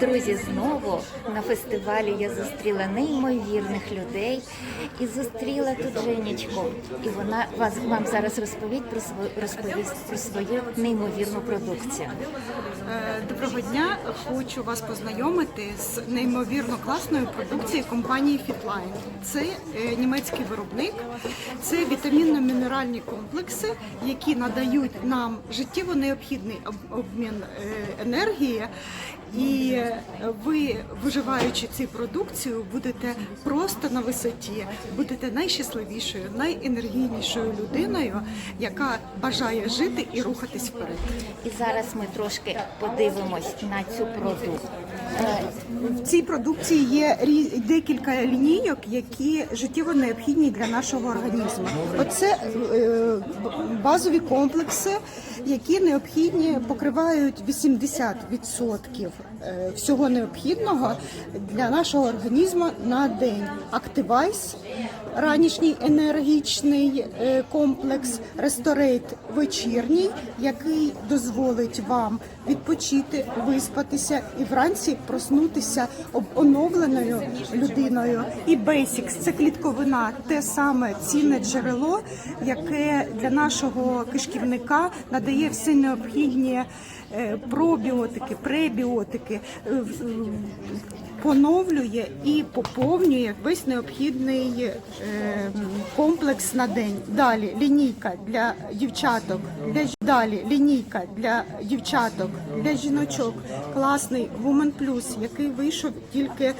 Друзі, знову на фестивалі я зустріла неймовірних людей і зустріла тут Женечку. І вона вас вам зараз розповість про свою розповість про свою неймовірну продукцію. Е, Доброго дня! Хочу вас познайомити з неймовірно класною продукцією компанії Fitline. Це е, німецький виробник, це вітамінно-мінеральні комплекси, які надають нам життєво необхідний обмін е, енергії. І е, ви, виживаючи цю продукцію, будете просто на висоті, будете найщасливішою, найенергійнішою людиною, яка бажає жити і рухатись вперед. І зараз ми трошки подивимось на цю продукцію. В цій продукції є декілька лінійок, які життєво необхідні для нашого організму. Оце е, базові комплекси, які необхідні покривають 80% е, всього необхідного для нашого організму на день. Активайс, ранішній енергічний е, комплекс, ресторейт вечірній, який дозволить вам відпочити, виспатися і вранці проснутися об- оновленою людиною. І Basics – це клітковина, те саме цінне джерело, яке для нашого кишківника надає всі необхідні е, пробіотики, пребіотики. е, Поновлює і поповнює весь необхідний комплекс на день. Далі лінійка для дівчаток, для далі лінійка для дівчаток, для жіночок. Класний Woman Plus, який вийшов тільки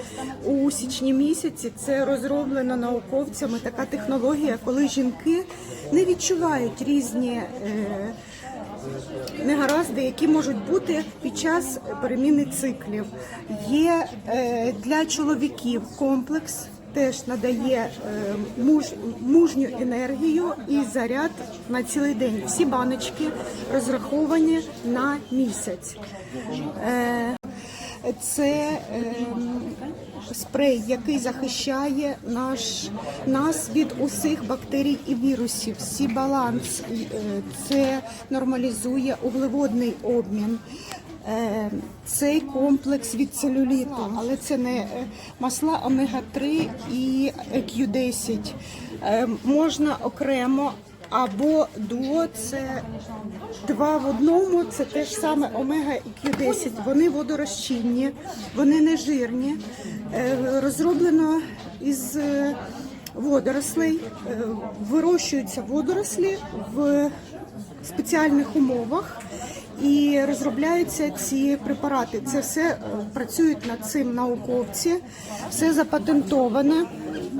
у січні місяці. Це розроблено науковцями. Така технологія, коли жінки не відчувають різні. Е, негаразди, які можуть бути під час переміни циклів. Є е, для чоловіків комплекс. Теж надає е, муж, мужню енергію і заряд на цілий день. Всі баночки розраховані на місяць. Е, це ем, спрей, який захищає наш, нас від усіх бактерій і вірусів. Всі баланс е, це нормалізує углеводний обмін. Е, Цей комплекс від целюліту, але це не е, масла омега-3 і Q10. Е, Можна окремо або дуо це два в одному, це те ж саме омега і Q10. Вони водорозчинні, вони не жирні. Розроблено із водорослей, вирощуються водорослі в спеціальних умовах. І розробляються ці препарати. Це все е, працюють над цим науковці, все запатентоване.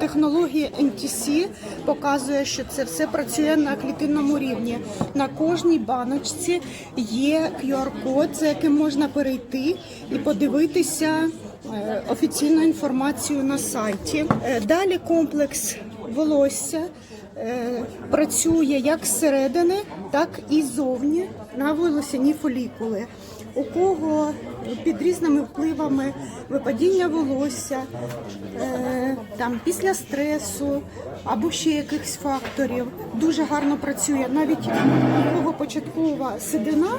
Технологія NTC показує, що це все працює на клітинному рівні. На кожній баночці є QR-код, за яким можна перейти і подивитися е, офіційну інформацію на сайті. Е, Далі комплекс волосся працює як зсередини, так і ззовні на волосяні фолікули. У кого під різними впливами випадіння волосся, е, там після стресу або ще якихось факторів дуже гарно працює. Навіть у кого початкова седина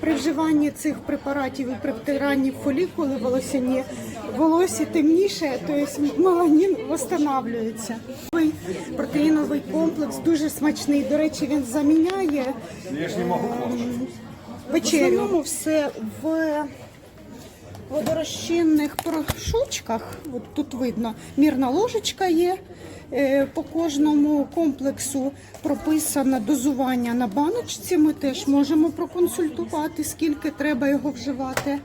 при вживанні цих препаратів і при втиранні фолікули волосяні волосся темніше, тобто меланін встановлюється. Протеїновий комплекс дуже смачний. До речі, він заміняє ем, вечерю. В основному все в водорозчинних порошочках. От тут видно, мірна ложечка є. Е, По кожному комплексу прописано дозування на баночці. Ми теж можемо проконсультувати, скільки треба його вживати.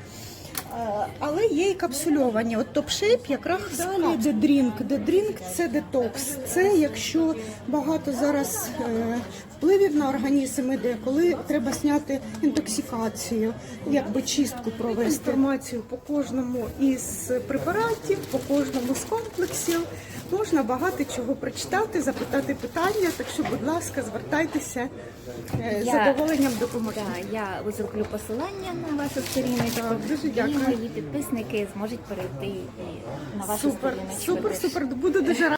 Е, Але є і капсульовані. От топ-шейп якраз далі дедрінк. Дедрінк це детокс. Це якщо багато зараз е, впливів на організм іде, коли треба зняти інтоксикацію, якби чистку провести. Інформацію по кожному із препаратів, по кожному з комплексів. Можна багато чого прочитати, запитати питання. Так що, будь ласка, звертайтеся е, з задоволенням допоможу. Да, я зроблю посилання на вашу сторіночку, дуже дякую. Мої підписники зможуть перейти і на вашу Супер, сторіночку. супер, теж. супер. Буду дуже рада.